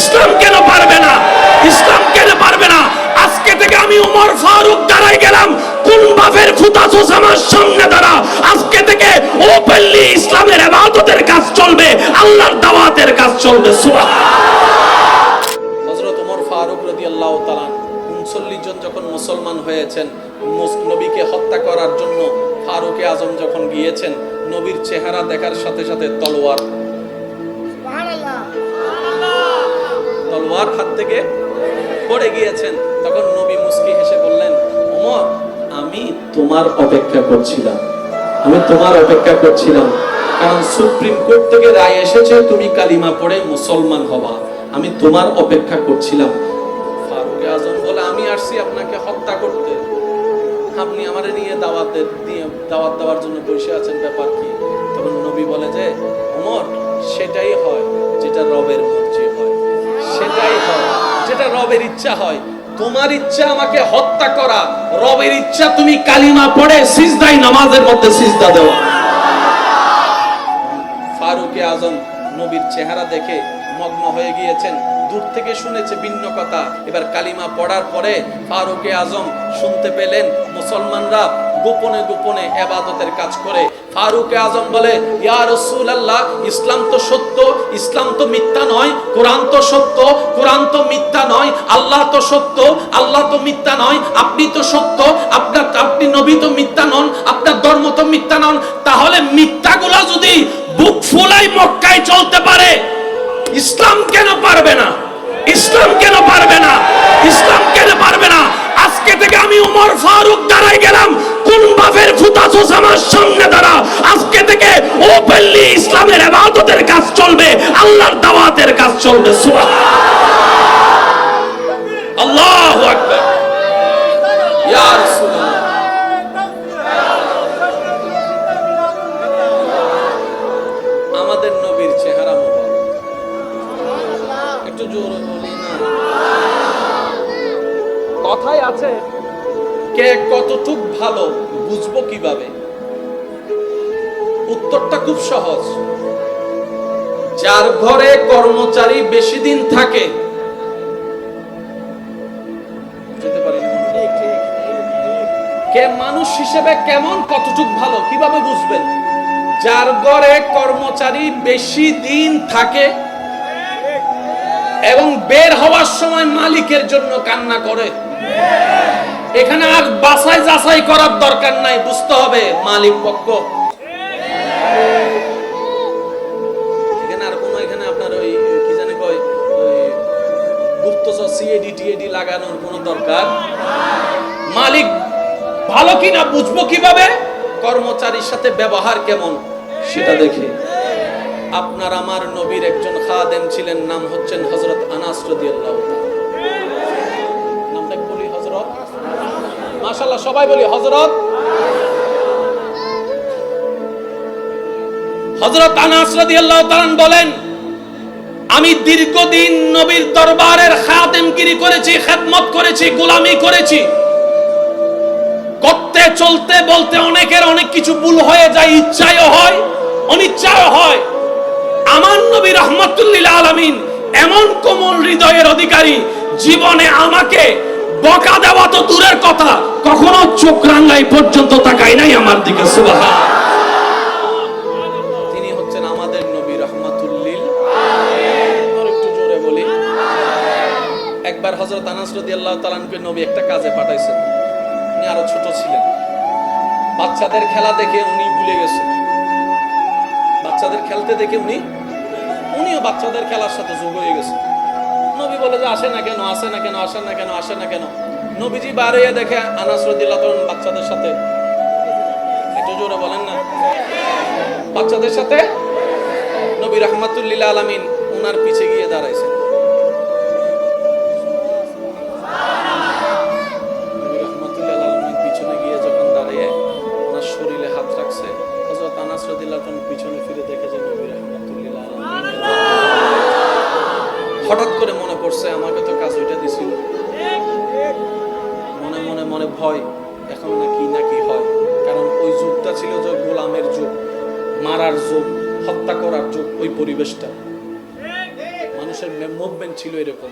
ইসলাম কেন পারবে না? ইসলাম কেন পারবে না? আজকে থেকে আমি উমর ফারুক দাঁড়াই গেলাম। কোন বাপের ফুতাসোস আমার সামনে দাঁড়া। আজকে থেকে ওপেনলি ইসলামের ইবাদতের কাজ চলবে, আল্লাহর দাওয়াতের কাজ চলবে। সুবহান হজরত ওমর ফারুক রদি আল্লাহ তালান উনচল্লিশ জন যখন মুসলমান হয়েছেন নবীকে হত্যা করার জন্য ফারুকে আজম যখন গিয়েছেন, নবীর চেহারা দেখার সাথে সাথে তলোয়ার তলোয়ার হাত থেকে পড়ে গিয়েছেন। তখন নবী মুস্কি হেসে বললেন, ওমর, আমি তোমার অপেক্ষা করছিলাম। আমি তোমার অপেক্ষা করছিলাম। কারণ সুপ্রিম কোর্ট থেকে রায় এসেছে, তুমি কালিমা পড়ে মুসলমান হবা। আমি তোমার অপেক্ষা করছিলাম। ফারুক আজম বলে, আমি আসছি আপনাকে হত্যা করতে। আপনি আমার নিয়ে দাওয়াতের দিয়ে দাওয়াত দেওয়ার জন্য বসে আছেন, ব্যাপার কি? তখন নবী বলে যে, ওমর, সেটাই হয় যেটা রবের মর্জি যেটা রবের ইচ্ছা হয়। তোমার ইচ্ছা আমাকে হত্যা করা, রবের ইচ্ছা তুমি কালিমা পড়ে সিজদাই নামাজের মধ্যে সিজদা দেওয়া। ফারুকে আজম নবীর চেহারা দেখে মগ্ন হয়ে গিয়েছেন, দূর থেকে শুনেছে ভিন্ন কথা। এবার কালিমা পড়ার পরে ফারুকে আজম শুনতে পেলেন, মুসলমানরা গোপনে গোপনে এবাদতের কাজ করে। ফারুকে আজম বলে, ইয়া রসুল আল্লাহ ইসলাম তো সত্য, ইসলাম তো মিথ্যা নয়, কোরআন তো সত্য, কোরআন তো মিথ্যা নয়, আল্লাহ তো সত্য, আল্লাহ তো মিথ্যা নয়, আপনি তো সত্য, আপনার, আপনি নবী তো মিথ্যা নন, আপনার ধর্ম তো মিথ্যা নন, তাহলে মিথ্যাগুলো যদি বুক ফুলাই মক্কায় চলতে পারে, ইসলাম কেন পারবে না? ইসলাম কেন পারবে না? ইসলাম বাপের আমার সামনে দাঁড়া। আজকে থেকে ওপেনলি ইসলামের ইবাদতের কাজ চলবে, আল্লাহর দাওয়াতের কাজ চলবে। সুবহান আল্লাহু আমাদের নবীর চেহারা একটু জোরে বলি কথাই আছে, কে কতটুক ভালো বুঝব কীভাবে? উত্তরটা খুব সহজ। যার ঘরে কর্মচারী বেশি দিন থাকে। কে মানুষ হিসেবে কেমন, কতটুক ভালো, কীভাবে বুঝবেন? যার ঘরে কর্মচারী বেশি দিন থাকে এবং বের হওয়ার সময় মালিকের জন্য কান্না করে। এখানে আর বাছাই যাচাই করার দরকার নাই, বুঝতে হবে মালিক পক্ষ। এখানে আর কোনো, এখানে আপনার ওই, কি কয় গুপ্তচর টিএডি লাগানোর কোনো দরকার মালিক ভালো কিনা, বুঝব কীভাবে? কর্মচারীর সাথে ব্যবহার কেমন, সেটা দেখে। আপনার আমার নবীর একজন খাদেম ছিলেন, নাম হচ্ছেন হজরত আনাস রাদিয়াল্লাহু নামটা বলি হজরত মাশাআল্লাহ, সবাই বলি হজরত হজরত আনাস রাদিয়াল্লাহু তাআলা বলেন, আমি দীর্ঘদিন নবীর দরবারের খাদেমগিরি করেছি, খেদমত করেছি, গোলামি করেছি। করতে, চলতে, বলতে অনেকের অনেক কিছু ভুল হয়ে যায়, ইচ্ছায়ও হয়, অনিচ্ছায়ও হয়। আমার নবী রহমতুল্লিল আলমিন এমন কোমল হৃদয়ের অধিকারী, জীবনে আমাকে বকা দেওয়া তো দূরের কথা, কখনো চোখ রাঙ্গাই পর্যন্ত তাকাই নাই আমার দিকে সুবাহা একটু জোরে বলি। একবার হজরত আনাস রাদিয়াল্লাহু তাআলাকে নবী একটা কাজে পাঠাইছেন। উনি আরও ছোট ছিলেন। বাচ্চাদের খেলা দেখে উনি ভুলে গেছেন। বাচ্চাদের খেলতে দেখে উনি উনিও বাচ্চাদের খেলার সাথে যোগ হয়ে গেছে। নবী বলে যে, আসে না কেন, আসে না কেন, আসে না কেন, আসে না কেন? নবীজি বাড়িয়ে দেখে আনাস রাদিয়াল্লাহু বাচ্চাদের সাথে। একটু জোরে বলেন না। বাচ্চাদের সাথে নবী রহমাতুল্লিল আলমিন ওনার পিছে গিয়ে দাঁড়াইছেন। হঠাৎ করে মনে পড়ছে আমাকে তো কাজ ওইটা দিছিল। মনে মনে মনে ভয়, এখন নাকি নাকি হয়। কারণ ওই যুগটা ছিল যে গোলামের যুগ, মারার যুগ, হত্যা করার যুগ, ওই পরিবেশটা। মানুষের মুভমেন্ট ছিল এরকম।